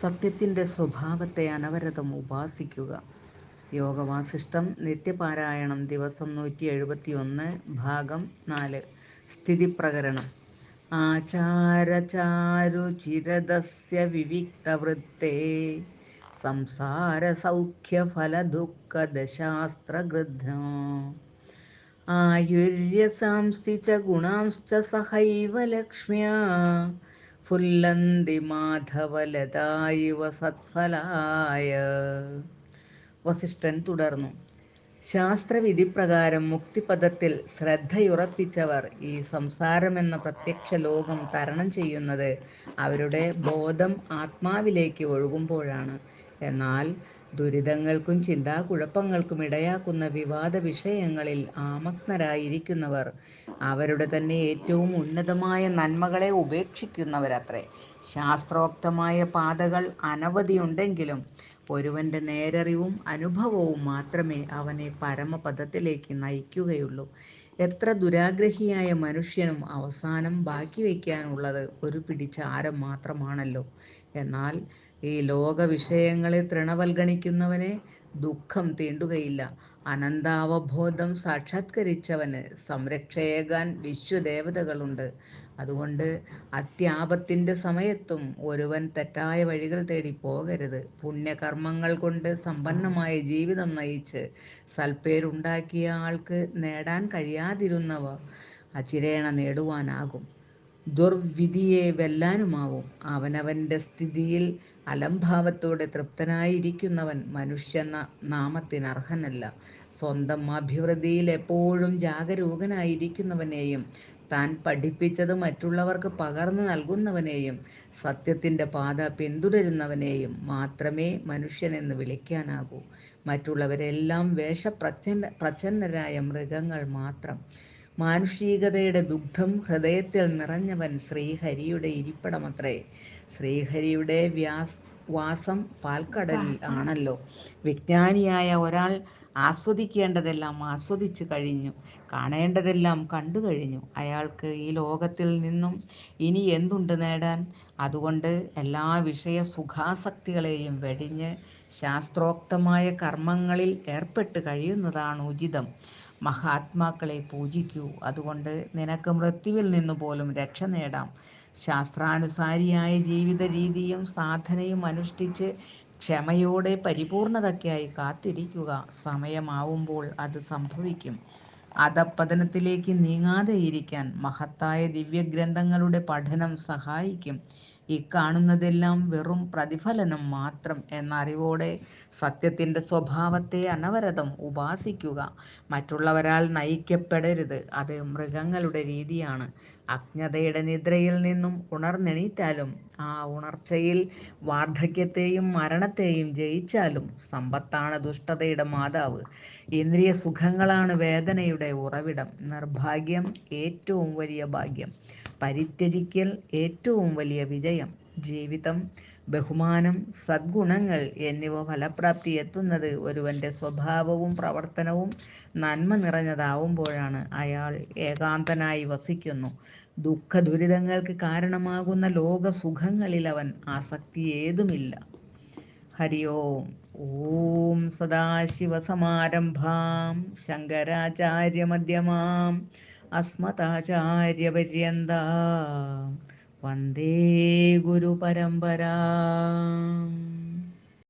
സത്യത്തിന്റെ സ്വഭാവത്തെ അനവരതം ഉപാസിക്കുക. യോഗവാസിഷ്ടം നിത്യപാരായണം ദിവസം നൂറ്റി എഴുപത്തി ഒന്ന് ഭാഗം നാല്. സ്ഥിതിപ്രകരണം. ആചാരചാരുചിരതസ്യ വിവിക്തവൃത്തേ. സംസാരസൗഖ്യഫലദുഃഖദശാസ്ത്രഗൃധ്ന. ആയുര്യസാംസി ച ഗുണാംശ്ച സഹൈവ ലക്ഷ്മ്യാ. ഫുല്ലന്തി മാധവലതായിവ സത്ഫലായ വസിഷ്ഠൻ തുടർന്നു. ശാസ്ത്രവിധിപ്രകാരം മുക്തിപദത്തിൽ ശ്രദ്ധയുറപ്പിച്ചവർ ഈ സംസാരമെന്ന പ്രത്യക്ഷ ലോകം തരണം ചെയ്യുന്നത് അവരുടെ ബോധം ആത്മാവിലേക്ക് ഒഴുകുമ്പോഴാണ്. എന്നാൽ ദുരിതങ്ങൾക്കും ചിന്താകുഴപ്പങ്ങൾക്കും ഇടയാക്കുന്ന വിവാദ വിഷയങ്ങളിൽ ആമഗ്നരായിരിക്കുന്നവർ. അവരുടെ തന്നെ ഏറ്റവും ഉന്നതമായ നന്മകളെ ഉപേക്ഷിക്കുന്നവരത്രേ. ശാസ്ത്രോക്തമായ പാതകൾ അനവധിയുണ്ടെങ്കിലും ഒരുവന്റെ നേരറിവും അനുഭവവും മാത്രമേ അവനെ പരമപദത്തിലേക്ക് നയിക്കുകയുള്ളൂ. എത്ര ദുരാഗ്രഹിയായ മനുഷ്യനും അവസാനം ബാക്കി വയ്ക്കാനുള്ളത് ഒരു പിടിച്ചാരം മാത്രമാണല്ലോ. എന്നാൽ ഈ ലോക വിഷയങ്ങളെ തൃണവൽഗണിക്കുന്നവനെ ദുഃഖം തീണ്ടുകയില്ല. അനന്താവബോധം സാക്ഷാത്കരിച്ചവന് സംരക്ഷയേകാൻ വിശ്വദേവതകളുണ്ട്. അതുകൊണ്ട് അത്യാപത്തിന്റെ സമയത്തും ഒരുവൻ തെറ്റായ വഴികൾ തേടി പോകരുത്. പുണ്യകർമ്മങ്ങൾ കൊണ്ട് സമ്പന്നമായ ജീവിതം നയിച്ച് സൽപ്പേരുണ്ടാക്കിയ ആൾക്ക് നേടാൻ കഴിയാതിരുന്നവ അചിരേണ നേടുവാനാകും. ദുർവിധിയെ വെല്ലാനുമാവും. അവനവന്റെ സ്ഥിതിയിൽ അലംഭാവത്തോടെ തൃപ്തനായിരിക്കുന്നവൻ മനുഷ്യ നാമത്തിന് അർഹനല്ല സ്വന്തം അഭിവൃദ്ധിയിൽ എപ്പോഴും ജാഗരൂകനായിരിക്കുന്നവനെയും താൻ പഠിപ്പിച്ചത് മറ്റുള്ളവർക്ക് പകർന്നു നൽകുന്നവനെയും സത്യത്തിന്റെ പാത പിന്തുടരുന്നവനെയും മാത്രമേ മനുഷ്യനെന്ന് വിളിക്കാനാകൂ. മറ്റുള്ളവരെല്ലാം വേഷപ്രച്ഛന്ന പ്രച്ഛന്നരായ മൃഗങ്ങൾ മാത്രം. മാനുഷികതയുടെ ദുഗ്ധം ഹൃദയത്തിൽ നിറഞ്ഞവൻ ശ്രീഹരിയുടെ ഇരിപ്പിടമത്രേ. ശ്രീഹരിയുടെ വ്യാസ് വാസം പാൽക്കടലിൽ ആണല്ലോ. വിജ്ഞാനിയായ ഒരാൾ ആസ്വദിക്കേണ്ടതെല്ലാം ആസ്വദിച്ചു കഴിഞ്ഞു. കാണേണ്ടതെല്ലാം കണ്ടു കഴിഞ്ഞു. അയാൾക്ക് ഈ ലോകത്തിൽ നിന്നും ഇനി എന്തുണ്ട് നേടാൻ? അതുകൊണ്ട് എല്ലാ വിഷയ സുഖാസക്തികളെയും വെടിഞ്ഞ് ശാസ്ത്രോക്തമായ കർമ്മങ്ങളിൽ ഏർപ്പെട്ട് കഴിയുന്നതാണ് ഉചിതം. മഹാത്മാക്കളെ പൂജിക്കൂ. അതുകൊണ്ട് നിനക്ക് മൃത്യുവിൽ നിന്നു പോലും രക്ഷ നേടാം. ശാസ്ത്രാനുസാരിയായ ജീവിത രീതിയും സാധനയും അനുഷ്ഠിച്ച് ക്ഷമയോടെ പരിപൂർണതയ്ക്കായി കാത്തിരിക്കുക. സമയമാവുമ്പോൾ അത് സംഭവിക്കും. അധപ്പതനത്തിലേക്ക് നീങ്ങാതെ ഇരിക്കാൻ മഹത്തായ ദിവ്യഗ്രന്ഥങ്ങളുടെ പഠനം സഹായിക്കും. ഇക്കാണുന്നതെല്ലാം വെറും പ്രതിഫലനം മാത്രം എന്ന അറിവോടെ സത്യത്തിന്റെ സ്വഭാവത്തെ അനവരതം ഉപാസിക്കുക. മറ്റുള്ളവരാൽ നയിക്കപ്പെടരുത്. അത് മൃഗങ്ങളുടെ രീതിയാണ്. അജ്ഞതയുടെ നിദ്രയിൽ നിന്നും ഉണർന്നെണീറ്റാലും ആ ഉണർച്ചയിൽ വാർദ്ധക്യത്തെയും മരണത്തെയും ജയിച്ചാലും സമ്പത്താണ് ദുഷ്ടതയുടെ മാതാവ്. ഇന്ദ്രിയ സുഖങ്ങളാണ് വേദനയുടെ ഉറവിടം. നിർഭാഗ്യം ഏറ്റവും വലിയ ഭാഗ്യം. പരിത്യജിക്കൽ ഏറ്റവും വലിയ വിജയം. ജീവിതം ബഹുമാനം സദ്ഗുണങ്ങൾ എന്നിവ ഫലപ്രാപ്തി എത്തുന്നത് ഒരുവന്റെ സ്വഭാവവും പ്രവർത്തനവും നന്മ നിറഞ്ഞതാവുമ്പോഴാണ് അയാൾ ഏകാന്തനായി വസിക്കുന്നു. ദുഃഖ ദുരിതങ്ങൾക്ക് കാരണമാകുന്ന ലോക സുഖങ്ങളിൽ അവൻ ആസക്തി ഏതുമില്ല ഹരി ഓം ഓം സദാശിവസമാരംഭാം ശങ്കരാചാര്യമധ്യമാം അസ്മതാചാര്യപര്യന്ത വന്ദേ ഗുരുപരമ്പരാ.